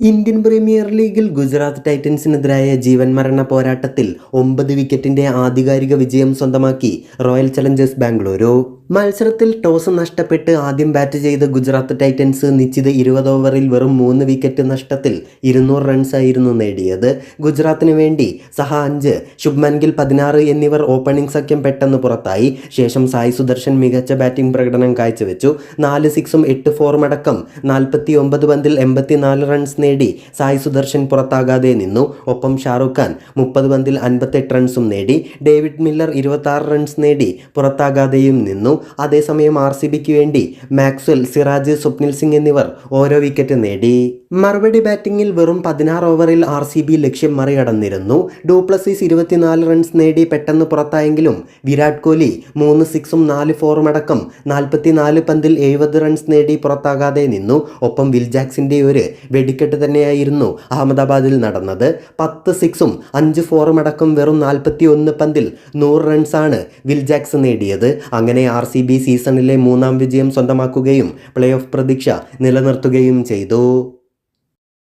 Indian premier ലീഗിൽ ഗുജറാത്ത് ടൈറ്റൻസിനെതിരായ ജീവൻ മരണ പോരാട്ടത്തിൽ ഒമ്പത് വിക്കറ്റിന്റെ ആധികാരിക വിജയം സ്വന്തമാക്കി റോയൽ ചലഞ്ചേഴ്സ് ബാംഗ്ലൂരു. മത്സരത്തിൽ ടോസ് നഷ്ടപ്പെട്ട് ആദ്യം ബാറ്റ് ചെയ്ത ഗുജറാത്ത് ടൈറ്റൻസ് നിശ്ചിത ഇരുപത് ഓവറിൽ വെറും മൂന്ന് വിക്കറ്റ് നഷ്ടത്തിൽ ഇരുന്നൂറ് റൺസായിരുന്നു നേടിയത്. ഗുജറാത്തിന് വേണ്ടി സഹ അഞ്ച് ശുഭ്മാൻ ഗിൽ പതിനാറ് എന്നിവർ ഓപ്പണിംഗ് സഖ്യം പെട്ടെന്ന് പുറത്തായി. ശേഷം സായി സുദർശൻ മികച്ച ബാറ്റിംഗ് പ്രകടനം കാഴ്ചവെച്ചു. നാല് സിക്സും എട്ട് ഫോറും അടക്കം നാൽപ്പത്തി ഒമ്പത് പന്തിൽ എൺപത്തിനാല് റൺസ് നേടി. സായ് സുദർശൻ പുറത്താകാതെ നിന്നു. ഒപ്പം ഷാറുഖ് ഖാൻ മുപ്പത് പന്തിൽ അൻപത്തെട്ട് റൺസും നേടി. ഡേവിഡ് മില്ലർ ഇരുപത്തി റൺസ് നേടി. പുറത്താകാതെയും നിന്നു. അതേസമയം ആർ സി ബിക്ക് വേണ്ടി മാക്സ്വൽ സിറാജ് സ്വപ്നിൽ സിംഗ് എന്നിവർ ഓരോ വിക്കറ്റ് നേടി. മറുപടി ബാറ്റിംഗിൽ വെറും പതിനാറ് ഓവറിൽ ആർ സി ബി ലക്ഷ്യം മറികടന്നിരുന്നു. ഡൂപ്ലസീസ് ഇരുപത്തിനാല് റൺസ് നേടി പെട്ടെന്ന് പുറത്തായെങ്കിലും വിരാട് കോഹ്ലി മൂന്ന് സിക്സും നാല് ഫോറും അടക്കം നാൽപ്പത്തിനാല് പന്തിൽ എഴുപത് റൺസ് നേടി പുറത്താകാതെ നിന്നു. ഒപ്പം വിൽജാക്സിന്റെ ഒരു വെടിക്കെട്ട് തന്നെയായിരുന്നു അഹമ്മദാബാദിൽ നടന്നത്. പത്ത് സിക്സും അഞ്ച് ഫോറും അടക്കം വെറും നാൽപ്പത്തി ഒന്ന് പന്തിൽ നൂറ് റൺസാണ് വിൽജാക്സ് നേടിയത്. അങ്ങനെ ആർ സി ബി സീസണിലെ മൂന്നാം വിജയം സ്വന്തമാക്കുകയും പ്ലേ ഓഫ് പ്രതീക്ഷ നിലനിർത്തുകയും ചെയ്തു.